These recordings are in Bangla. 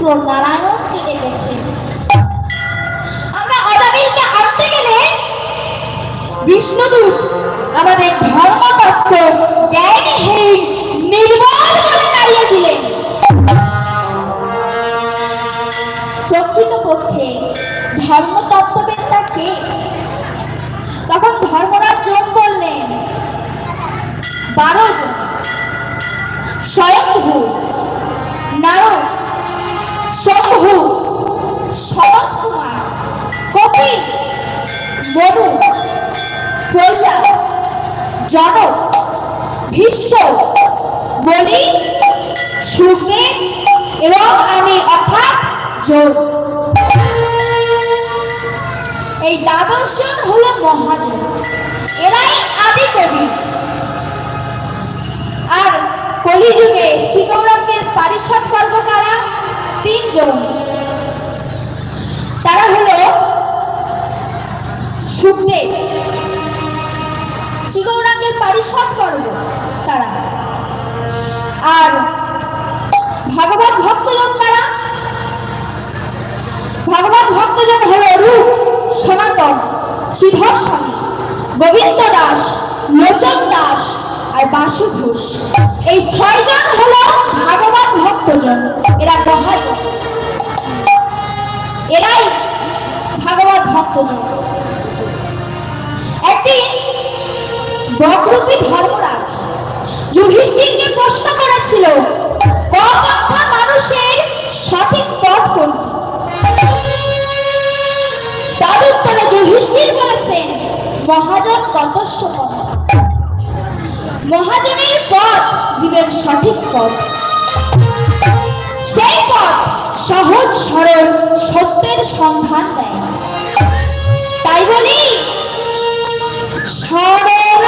পুত্র নারায়ণকে ডেকেছে আমরা অজামিলকে আনতে গেলে বিষ্ণুদূত আমাদের ধর্মতত্ত্ব, জ্ঞানহীন, নির্মল বলে তাড়িয়ে দিলেন। প্রকৃতপক্ষে ধর্মতত্ত্ববেত্তা কে? তখন ধর্মরাজ জন বললেন বারো জন। স্বয়ংভূ। নারদ। শ্রীগৌরাঙ্গের পারিষদ পর্ব তারা। আর ভাগবত ভক্তজন কারা? ভাগবত ভক্তজন হলো রূপ, সনাতন, শ্রীধর স্বামী, গোবিন্দ দাস, লোচন দাস আর বাসু ঘোষ এই ছয়জন হলো ভাগবত ভক্তজন। এরা মহাজন। এরাই ভাগবত ভক্তজন। একদিন বকরূপী ধর্মরাজ। যুধিষ্ঠিরকে প্রশ্ন করেছিল কপন্থা মানুষের সঠিক পথ কোনটি? তার উত্তরে যুধিষ্ঠির বলেছেন, মহাজন ততস্য পথ। মহাজনের পথ জীবের সঠিক পথ। সেই পথ সহজ, সরল, সত্যের সন্ধান দেয়। তাই বলি সরল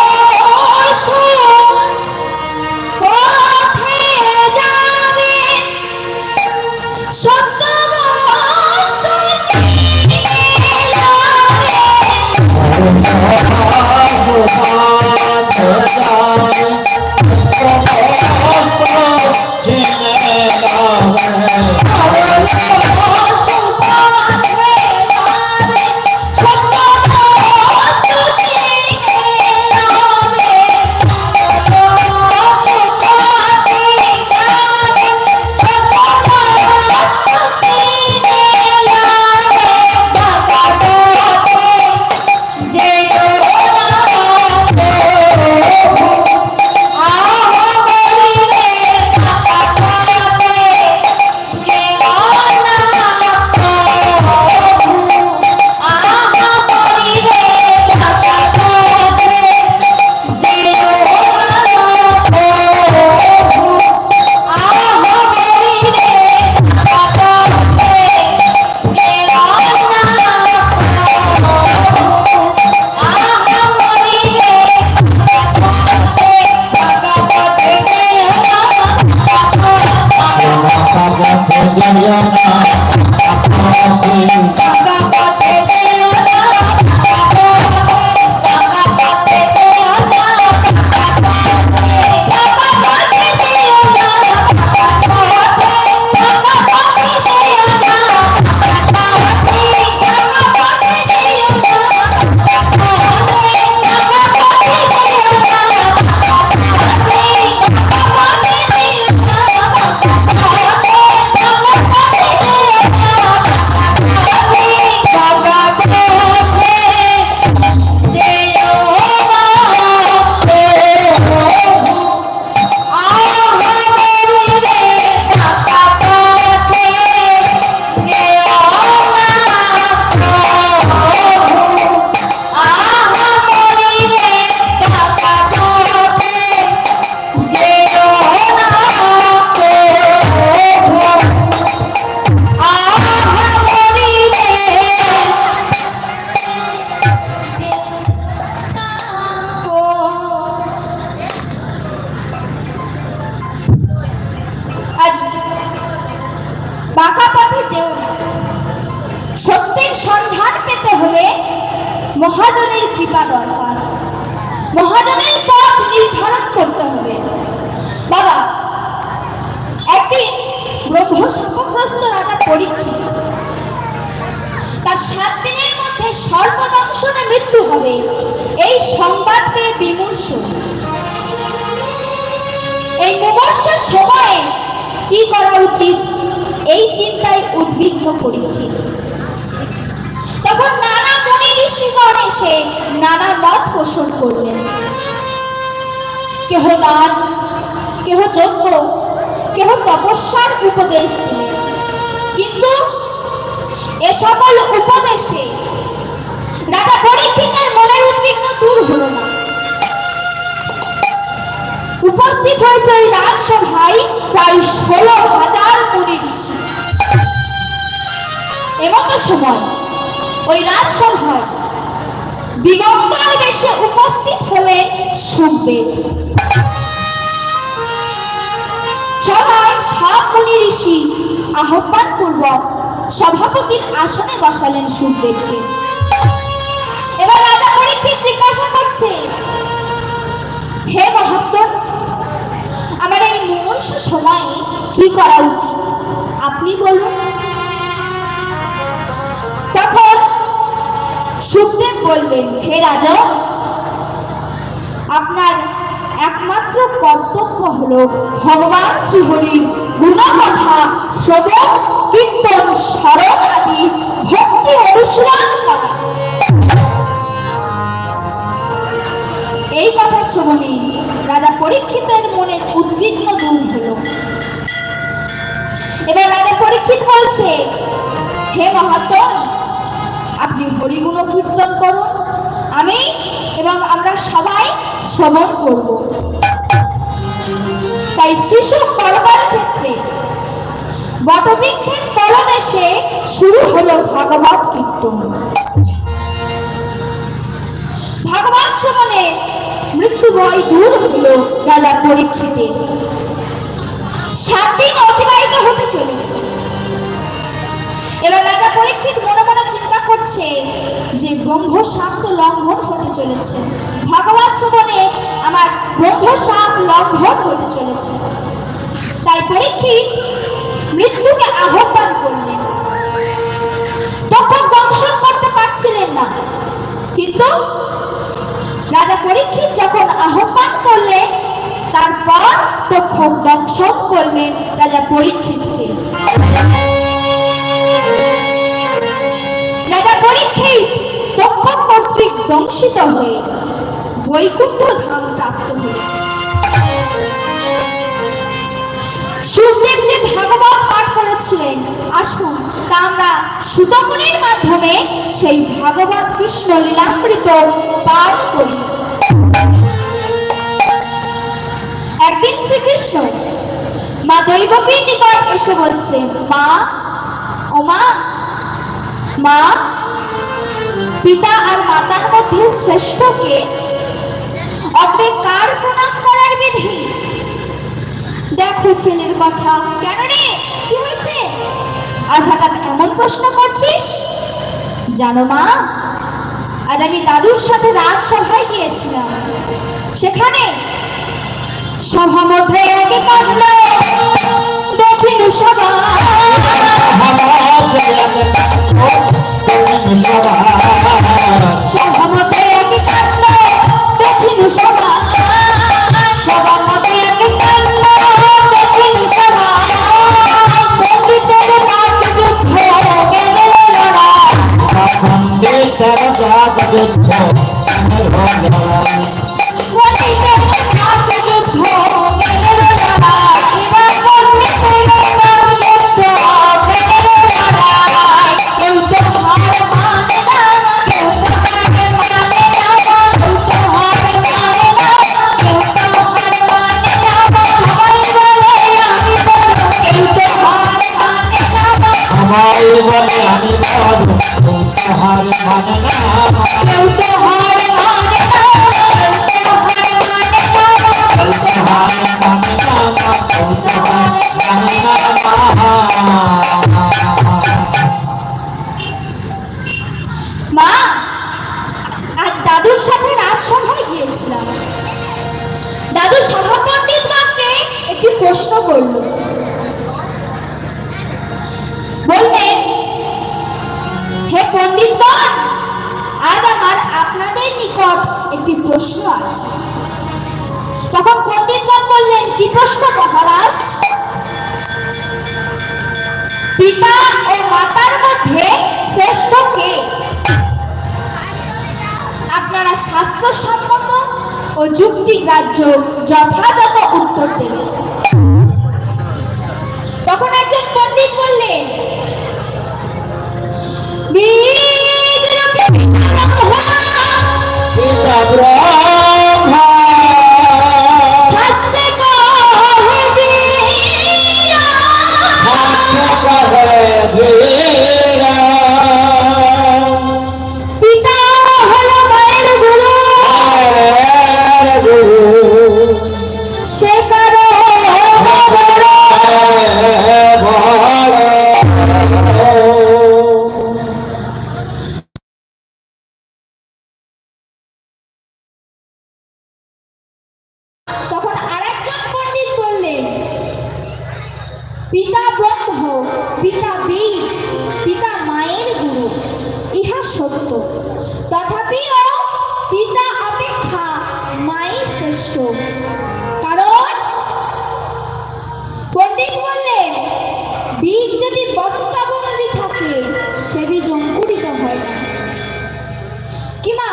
তার সাত দিনের মধ্যে মৃত্যু হবে। এই সংবাদ পেয়ে বিমর্ষ। এই সময়ে কি করা উচিত? এই চিন্তায় উদ্বিগ্ন পরীক্ষিত। তখন নানা মনি ঋষিগণ এসে নানা মত পোষণ করলেন। কেহ দান, কেহ যজ্ঞ, কেহ তপস্যার উপদেশ দিলেন। কিন্তু এ সকল উপদেশে রাজা পরীক্ষিতের মনের উদ্বিগ্ন দূর হলো না। উপস্থিত হয়েছে ওই রাজসভায় প্রায় ষোলো হাজার মুনি ঋষি। এমতো সময় ওই রাজসভায় দিগম্বর বেশে উপস্থিত হলেন সুখদেব সভায় সব মুনি ঋষি আহ্বান পূর্বক সভাপতির আসনে বসালেন সুখদেবকে। এবার রাজা পরীক্ষিত জিজ্ঞাসা করছে, হে মহাত্ম আমার এই মুমূর্ষ সময়ে কি করা উচিত? আপনি বলুন। তখন সুখদেব বললেন, হে রাজা, আপনার একমাত্র কর্তব্য হলো ভগবান শ্রীহরির গুণকথা শ্রবণ কীর্তন, স্মরণ আদি ভক্তি অনুসরণ করা। এই কথা শ্রবণে রাজা পরীক্ষিতের মনের উদ্বিগ্ন দূর হলো। এবার রাজা পরীক্ষিত বলছে, হে মহাত্ম আপনি হরিগুণ কীর্তন করুন। আমি এবং আমরা সবাই শ্রবণ করব। তাই শিশু করবার ক্ষেত্রে বটবৃক্ষের তলদেশে শুরু হলো ভাগবত কীর্তন। ভাগবত শ্রবণে মৃত্যু ভয় দূর হলো রাজা পরীক্ষিতের করছে যে ব্রহ্ম সাপ তো লঙ্ঘন হতে চলেছে। ভগবান শ্রবণে আমার ব্রহ্ম সাপ লঙ্ঘন হতে চলেছে। তাই পরীক্ষিত মৃত্যুকে আহ্বান করলেন। তখন দংশন করতে পারছিলেন না। কিন্তু রাজা পরীক্ষিত যখন আহ্বান করলেন, তারপর তখন দংশন করলেন রাজা পরীক্ষিতকে। দংশিত হয়ে বৈকুণ্ঠ ধাম প্রাপ্ত হলেন সুখদেব যে ভাগবত পাঠ করেছিলেন, আসুন তা আমরা মাধ্যমে সেই ভাগবত কৃষ্ণ লীলামৃত পাঠ করি। একদিন শ্রীকৃষ্ণ মা দৈবকীর নিকট এসে বলছে মা, ও মা মা পিতা আর মাতার মধ্যে শ্রেষ্ঠকে অগ্রে কার প্রণাম করার বিধি। দেখো ছেলের কথা, কেন রে? কি হয়েছে? আজ হঠাৎ এমন প্রশ্ন করছিস? জানো মা, আজ আমি দাদুর সাথে রাজসভায় গিয়েছিলাম। সেখানে সভা মধ্যে একে কাঁদলো দেখিনু সভা মধ্যে একে করল বললেন হে পণ্ডিত আজ আমার আপনাদের নিকট একটি প্রশ্ন আছে। তখন পণ্ডিতগণ বললেন, কি প্রশ্ন মহারাজ? পিতা ও মাতার মধ্যে শ্রেষ্ঠ কে? আপনারা স্বাস্থ্যসম্মত ও যুক্তি যুক্তিগ্রাহ্য যথাযথ উত্তর দেবেন। একজন বললেন পিতা ব্রহ্ম, পিতা বীজ পিতা মায়ের গুরু, ইহা সত্য। তথাপিও পিতা অপেক্ষা মাই শ্রেষ্ঠ। কারণ পণ্ডিত বললেন, বীজ যদি বস্তাবন্দি থাকে, সে বীজ অঙ্কুরিত হয়। না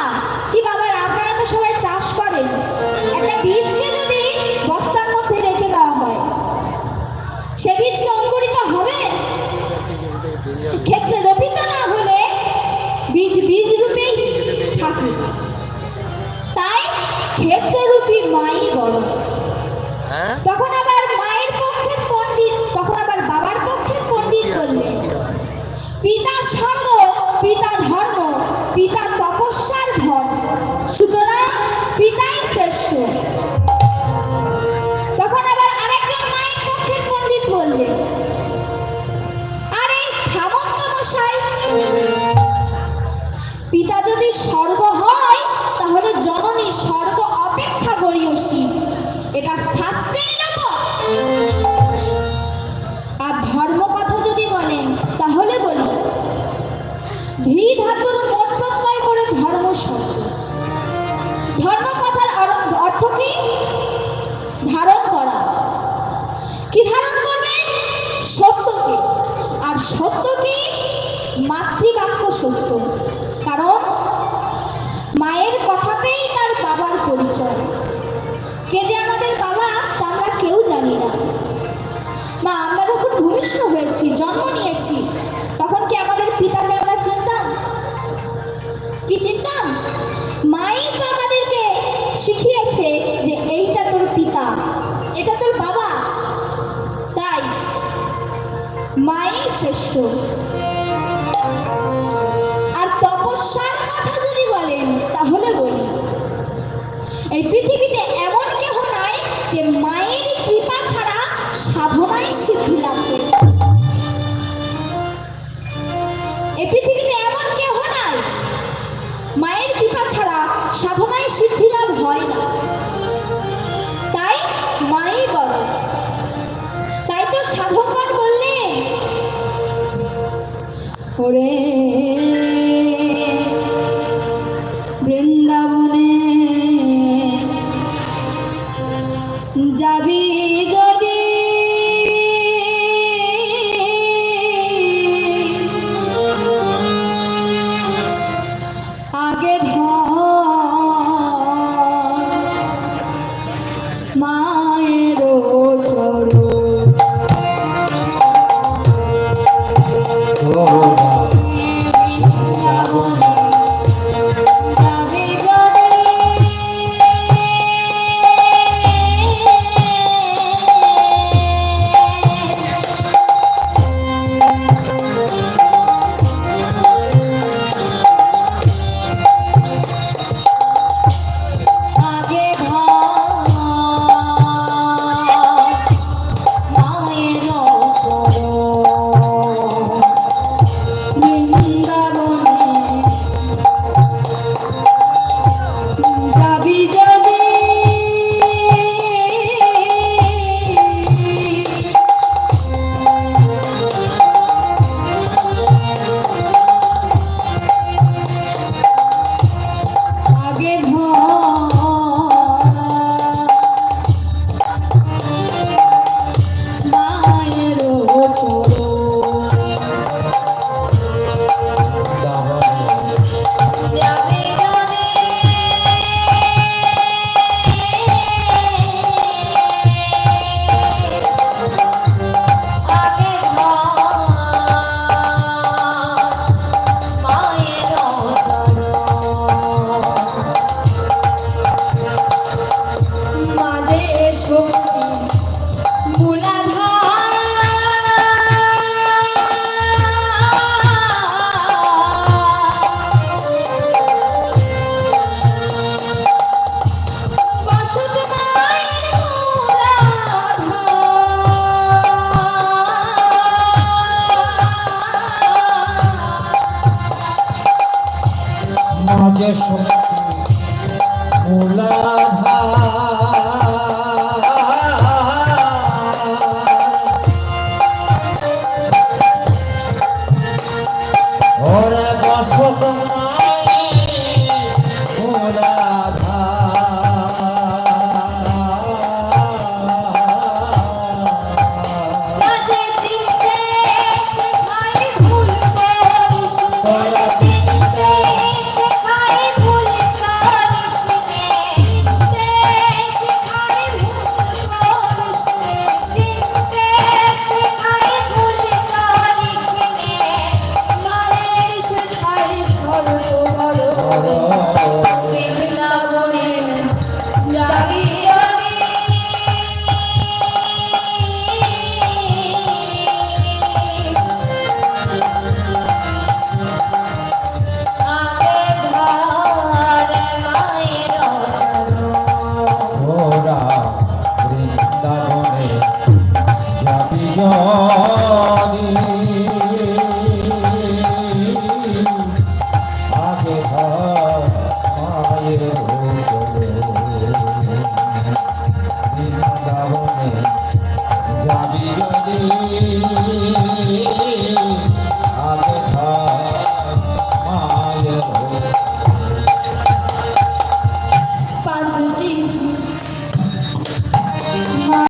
তাই ক্ষেত্ররূপী মাই বড় তখন মাতৃবাক্য সত্য। কারণ মায়ের কথাতেই তার বাবার পরিচয়। কে যে আমাদের বাবা, তা আমরা কেউ জানি না। মা, আমরা যখন ভূমিষ্ঠ হয়েছি, জন্ম নিয়েছি, তখন কি আমাদের পিতাকে আমরা চিনতাম? কি চিনতাম? মাই তো আমাদেরকে শিখিয়েছে যে এইটা তোর পিতা, এটা তোর বাবা। তাই মাই শ্রেষ্ঠ। করে Jesus.